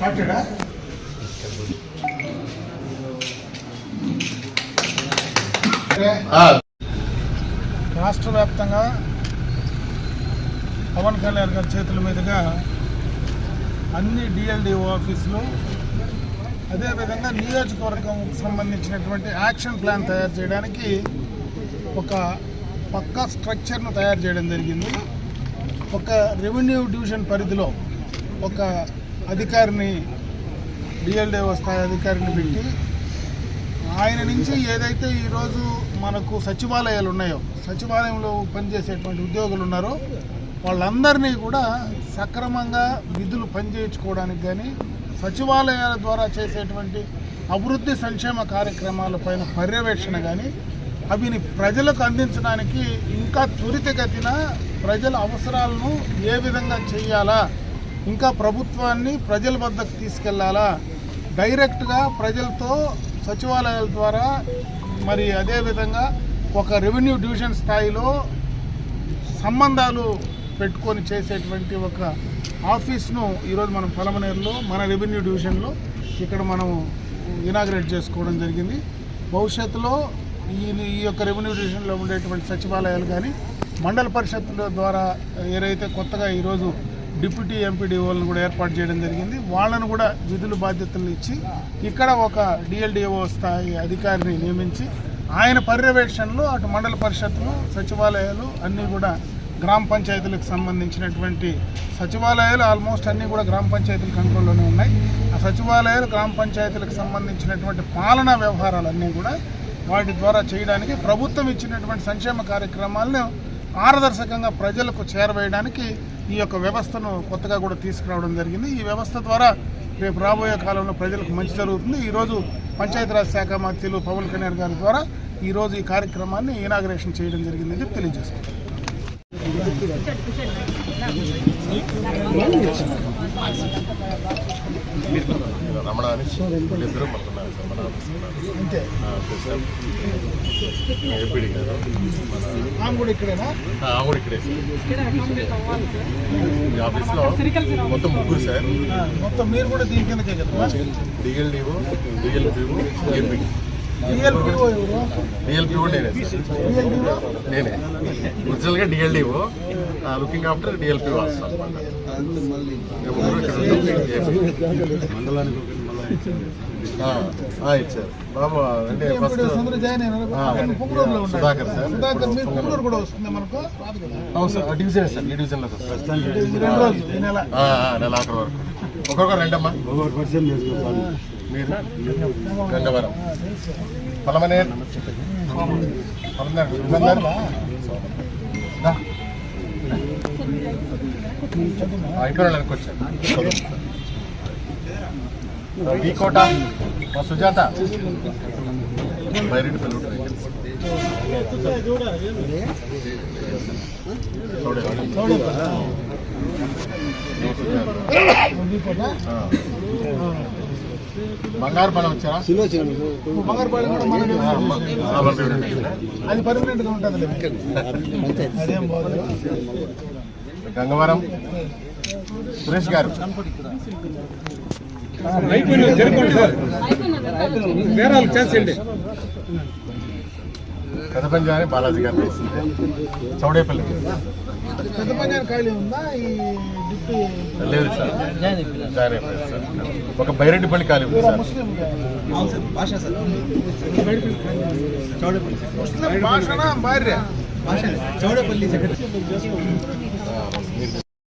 స్టార్టెడా? రాష్ట్ర వ్యాప్తంగా పవన్ కళ్యాణ్ గారి చేతుల మీదుగా అన్ని డిఎల్డిఓ ఆఫీసులు అదేవిధంగా నియోజకవర్గం సంబంధించినటువంటి యాక్షన్ ప్లాన్ తయారు చేయడానికి ఒక పక్కా స్ట్రక్చర్ను తయారు చేయడం జరిగింది. ఒక రెవెన్యూ డివిజన్ పరిధిలో ఒక అధికారిని డిఎల్డిఓ స్థాయి అధికారిని పెట్టి ఆయన నుంచి ఏదైతే ఈరోజు మనకు సచివాలయాలు ఉన్నాయో సచివాలయంలో పనిచేసేటువంటి ఉద్యోగులు ఉన్నారో వాళ్ళందరినీ కూడా సక్రమంగా విధులు పనిచేయించుకోవడానికి కానీ సచివాలయాల ద్వారా చేసేటువంటి అభివృద్ధి సంక్షేమ కార్యక్రమాలపైన పర్యవేక్షణ కానీ అవిని ప్రజలకు అందించడానికి ఇంకా త్వరితగతిన ప్రజల అవసరాలను ఏ విధంగా చేయాలా ఇంకా ప్రభుత్వాన్ని ప్రజల వద్దకు తీసుకెళ్ళాలా? డైరెక్ట్గా ప్రజలతో సచివాలయాల ద్వారా మరి అదేవిధంగా ఒక రెవెన్యూ డివిజన్ స్థాయిలో సంబంధాలు పెట్టుకొని చేసేటువంటి ఒక ఆఫీస్ను ఈరోజు మనం పలమనేరులో మన రెవెన్యూ డివిజన్లో ఇక్కడ మనం ఇనాగ్రేట్ చేసుకోవడం జరిగింది. భవిష్యత్తులో ఈ ఈ యొక్క రెవెన్యూ డివిజన్లో ఉండేటువంటి సచివాలయాలు కానీ మండల పరిషత్తుల ద్వారా ఏదైతే కొత్తగా ఈరోజు డిప్యూటీ ఎంపీడీఓలను కూడా ఏర్పాటు చేయడం జరిగింది. వాళ్ళను కూడా విధులు బాధ్యతలు ఇచ్చి ఇక్కడ ఒక డిఎల్డిఓ స్థాయి అధికారిని నియమించి ఆయన పర్యవేక్షణలో అటు మండల పరిషత్తులు సచివాలయాలు అన్నీ కూడా గ్రామ పంచాయతీలకు సంబంధించినటువంటి సచివాలయాలు ఆల్మోస్ట్ అన్నీ కూడా గ్రామ పంచాయతీల కంట్రోల్లోనే ఉన్నాయి. ఆ సచివాలయాలు గ్రామ పంచాయతీలకు సంబంధించినటువంటి పాలనా వ్యవహారాలన్నీ కూడా వాటి ద్వారా చేయడానికి ప్రభుత్వం ఇచ్చినటువంటి సంక్షేమ కార్యక్రమాలను పారదర్శకంగా ప్రజలకు చేరవేయడానికి ఈ యొక్క వ్యవస్థను కొత్తగా కూడా తీసుకురావడం జరిగింది. ఈ వ్యవస్థ ద్వారా రేపు రాబోయే కాలంలో ప్రజలకు మంచి జరుగుతుంది. ఈరోజు పంచాయతీరాజ్ శాఖ మంత్రులు పవన్ కళ్యాణ్ గారి ద్వారా ఈరోజు ఈ కార్యక్రమాన్ని ఇనాగ్రేషన్ చేయడం జరిగిందని చెప్పి తెలియజేసుకుంటాం రమణ అని వీళ్ళిద్దరూ మనకున్నారు సార్ మన ఆఫీస్ అంతే గారు మన కూడా ఇక్కడేనా ఆ, ఇక్కడే సార్ ఆఫీస్లో మొత్తం ముగ్గురు సార్ మొత్తం మీరు కూడా దీని కిందకే కదా డిఎల్డిఓ డిఎల్పిఓ డిఎల్ డిఎల్పిఓ ఎవరు డిఎల్పిఓ నేనే నేనే ఒరిజినల్గా డిఎల్డిఓ లుకింగ్ ఆఫ్టర్ డిఎల్పిఓ వస్తాను ఇచ్చారు. బాబు అంటే ఫస్ట్ సుధాకర్ సార్. కూడా వస్తుంది మనకు? అవును సార్ డివిజన్ సార్ ఈ డివిజన్లోకి నెల. ఆఖరి వరకు. రెండమ్మా. మీరు. గంగవరం దా. ఆ, ఇక్కడ వాళ్ళకి వచ్చాను ఈ కోట మా సుజాత బైరెడ్డి పిల్లలు చూడే బంగారు పని వచ్చారా. ఆ, పంపించండి. అది పర్మనెంట్గా ఉంటుంది అదేం బాగుంది. గంగవరం. సురేష్ గారు. పెద్ద పంజాని బాలాజీ గారు వేసింది. చౌడేపల్లి. పెద్ద పంజాన్ ఖాళీ ఉందా? ఈ డిప్టీ లేదు సార్. జాయిన్ అయిపోయింది సార్. ఒక బైరెడ్డిపల్లి ఖాళీ ఉంది సార్. భాషనా భార్య? చౌడపల్లి